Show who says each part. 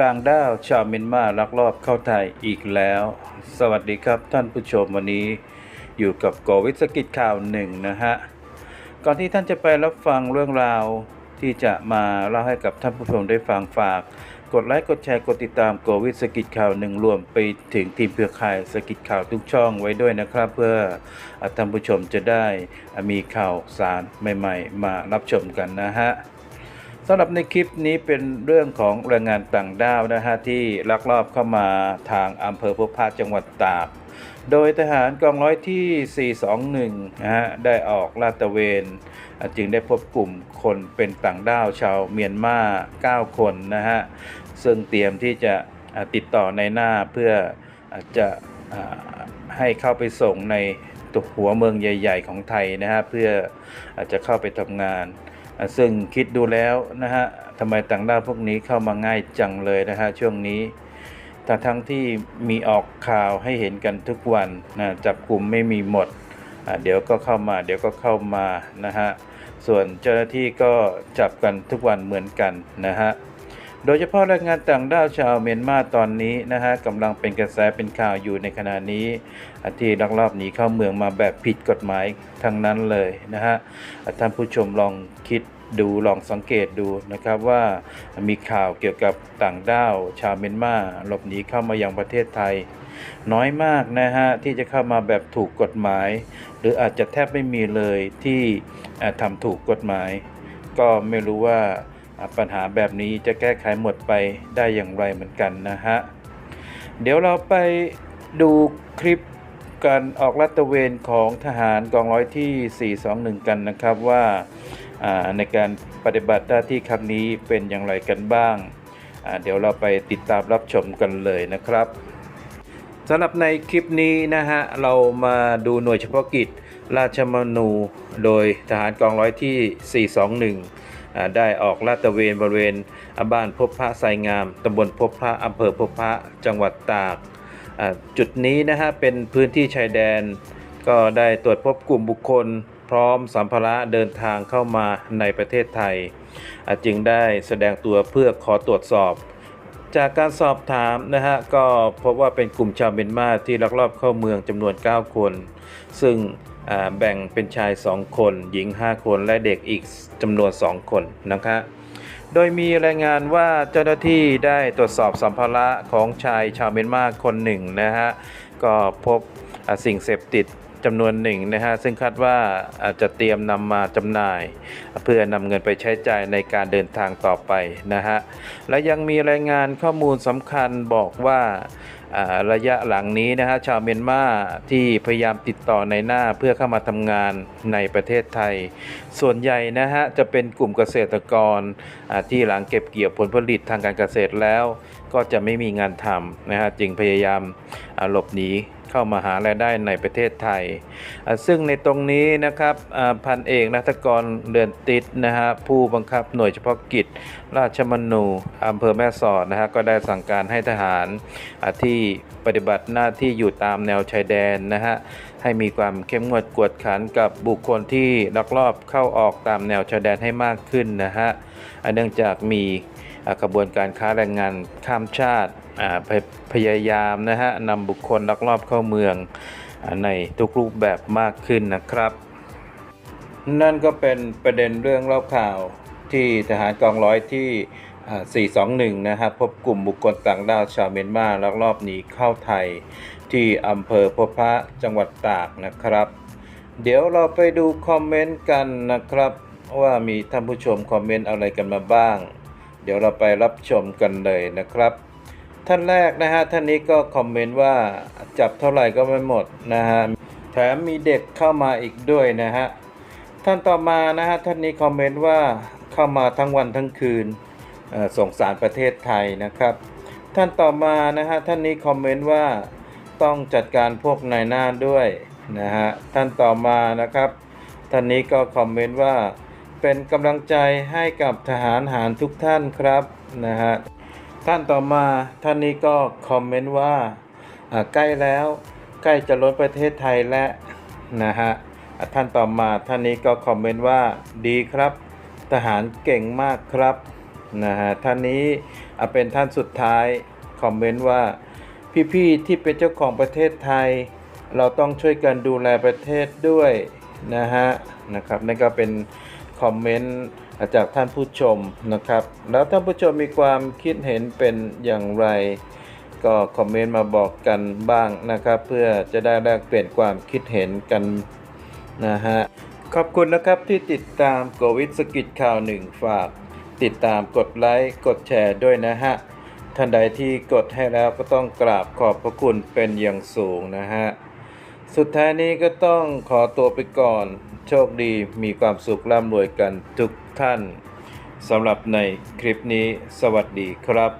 Speaker 1: ต่างด้าวชาวเมียนมาลักลอบเข้าไทยอีกแล้ว สวัสดีครับท่านผู้ชมวันนี้ อยู่กับโกวิทสกิจข่าวหนึ่งนะฮะ ก่อนที่ท่านจะไปรับฟังเรื่องราวที่จะมาเล่าให้กับท่านผู้ชมได้ฟังฝาก กดไลค์กดแชร์กดติดตามโกวิทสกิจข่าวหนึ่งรวมไปถึงทีมเครือข่ายสกิจข่าวทุกช่องไว้ด้วยนะครับ เพื่อท่านผู้ชมจะได้มีข่าวสารใหม่ ๆ มารับชมกันนะฮะ สำหรับในคลิปนี้เป็นเรื่องของแรงงานต่างด้าวนะฮะที่ลักลอบเข้ามาทางอำเภอพบพระจังหวัดตาก โดยทหารกองร้อยที่ 421 นะฮะได้ออกลาดตระเวน จึงได้พบกลุ่มคนเป็นต่างด้าวชาวเมียนมา 9 คนนะฮะ ซึ่งเตรียมที่จะติดต่อในหน้าเพื่ออาจจะให้เข้าไปส่งในตัวหัวเมืองใหญ่ ๆ ของไทยนะฮะเพื่ออาจจะเข้าไปทำงาน ซึ่งคิดดูแล้วนะฮะทำไมต่างด้าวพวกนี้เข้ามาง่ายจังเลยนะฮะช่วงนี้แต่ทั้งที่มีออกข่าวให้เห็นกันทุกวันนะจับกลุ่มไม่มีหมด เดี๋ยวก็เข้ามา เดี๋ยวก็เข้ามานะฮะ ส่วนเจ้าหน้าที่ก็จับกันทุกวันเหมือนกันนะฮะ โดยเฉพาะแรงงานต่างด้าวชาวเมียนมาตอนนี้นะฮะกำลังเป็นกระแสเป็นข่าวอยู่ในขณะนี้ ที่ลักลอบหนีเข้าเมืองมาแบบผิดกฎหมายทั้งนั้นเลยนะฮะท่านผู้ชมลองคิดดูลองสังเกตดูนะครับว่ามีข่าวเกี่ยวกับต่างด้าวชาวเมียนมาหลบหนีเข้ามายังประเทศไทย น้อยมากนะฮะที่จะเข้ามาแบบถูกกฎหมาย หรืออาจจะแทบไม่มีเลยที่อ่าทำถูกกฎหมาย ก็ไม่รู้ว่า ปัญหาแบบนี้จะแก้ไขหมดไปได้อย่างไรเหมือนกันนะฮะ เดี๋ยวเราไปดูคลิปการออกลาดตระเวนของทหารกองร้อยที่ 421 กันนะครับว่าในการปฏิบัติหน้าที่ครั้งนี้เป็นอย่างไรกันบ้าง เดี๋ยวเราไปติดตามรับชมกันเลยนะครับสำหรับในคลิปนี้นะฮะ เรามาดูหน่วยเฉพาะกิจราชมนู โดยทหารกองร้อยที่ 421อ่า ได้ออกลาดตระเวนบริเวณบ้านพบพระไซงามตำบลพบพระอำเภอพบพระจังหวัดตาก จุดนี้นะฮะเป็นพื้นที่ชายแดน ก็ได้ตรวจพบกลุ่มบุคคล พร้อมสัมภาระเดินทางเข้ามาในประเทศไทย จึงได้แสดงตัวเพื่อขอตรวจสอบ จากการสอบถามนะฮะก็พบว่าเป็นกลุ่มชาวเมียนมาที่ลักลอบเข้าเมืองจำนวน 9 คน ซึ่งแบ่งเป็นชาย 2 คน หญิง 5 คนและเด็กอีกจำนวน 2 คนนะครับโดยมีรายงานว่าเจ้าหน้าที่ได้ตรวจสอบสัมภาระของชายชาวเมียนมาคนหนึ่งนะฮะก็พบสิ่งเสพติด จำนวนหนึ่งนะฮะซึ่งคาดว่าอาจจะเตรียมนำมาจำหน่าย เพื่อนำเงินไปใช้จ่ายในการเดินทางต่อไปนะฮะและยังมีรายงานข้อมูลสำคัญบอกว่าอ่าระยะหลังนี้นะฮะชาวเมียนมาที่พยายามติดต่อในหน้าเพื่อเข้ามาทำงานในประเทศไทย ส่วนใหญ่นะฮะจะเป็นกลุ่มเกษตรกรที่หลังเก็บเกี่ยวผลผลิตทางการเกษตรแล้ว ก็จะไม่มีงานทำนะฮะจึงพยายามหลบหนีเข้ามาหารายได้ในประเทศไทย ซึ่งในตรงนี้นะครับพันเอกนัทกรเรือนติดนะฮะผู้บังคับหน่วยเฉพาะกิจ ราชมนูอำเภอแม่สอดนะฮะก็ได้สั่งการให้ทหารอ่ที่ปฏิบัติหน้าที่อยู่ตามแนวชายแดนนะฮะให้มีความเข้มงวดกวดขันกับบุคคลที่ลักลอบเข้าออกตามแนวชายแดนให้มากขึ้นนะฮะเนื่องจากมีกระบวนการค้าแรงงานข้ามชาติพยพยายามนะฮะนำบุคคลลักลอบเข้าเมืองอในทุกรูปแบบมากขึ้นนะครับ นั่นก็เป็นประเด็นเรื่องเล่าข่าวที่ทหารกองร้อยที่ 421 นะครับ พบกลุ่มบุคคลต่างด้าวชาวเมียนมาลักลอบหนีเข้าไทยที่อำเภอพบพระจังหวัดตากนะครับ เดี๋ยวเราไปดูคอมเมนต์กันนะครับ ว่ามีท่านผู้ชมคอมเมนต์อะไรกันมาบ้าง เดี๋ยวเราไปรับชมกันเลยนะครับ ท่านแรกนะฮะท่านนี้ก็คอมเมนต์ว่าจับเท่าไหร่ก็ไม่หมดนะฮะแถมมีเด็กเข้ามาอีกด้วยนะฮะท่านต่อมานะฮะท่านนี้คอมเมนต์ว่าเข้ามาทั้งวันทั้งคืน ส่งสารประเทศไทยนะครับ ท่านต่อมานะฮะท่านนี้คอมเมนต์ว่าต้องจัดการพวกนายหน้าด้วยนะฮะท่านต่อมานะครับ ท่านนี้ก็คอมเมนต์ว่าเป็นกำลังใจให้กับทหารหารทุกท่านครับนะฮะท่านต่อมาท่านนี้ก็คอมเมนต์ว่าใกล้แล้วใกล้จะล้นประเทศไทยแล้วนะฮะท่านต่อมาท่านนี้ก็คอมเมนต์ว่าดีครับ ทหารเก่งมากครับ นะฮะท่านนี้เป็นท่านสุดท้ายคอมเมนต์ว่า พี่ๆที่เป็นเจ้าของประเทศไทย เราต้องช่วยกันดูแลประเทศด้วยนะฮะนะครับนั่นก็เป็นคอมเมนต์จากท่านผู้ชมนะครับ แล้วท่านผู้ชมมีความคิดเห็นเป็นอย่างไร ก็คอมเมนต์มาบอกกันบ้างนะครับ เพื่อจะได้แลกเปลี่ยนความคิดเห็นกันนะฮะขอบคุณนะครับที่ติดตามโกวิดสกิจข่าวหนึ่งฝาก ติดตามกดไลค์กดแชร์ด้วยนะฮะ ท่านใดที่กดให้แล้วก็ต้องกราบขอบพระคุณเป็นอย่างสูงนะฮะ สุดท้ายนี้ก็ต้องขอตัวไปก่อน โชคดีมีความสุขร่ำรวยกันทุกท่านสำหรับในคลิปนี้สวัสดีครับ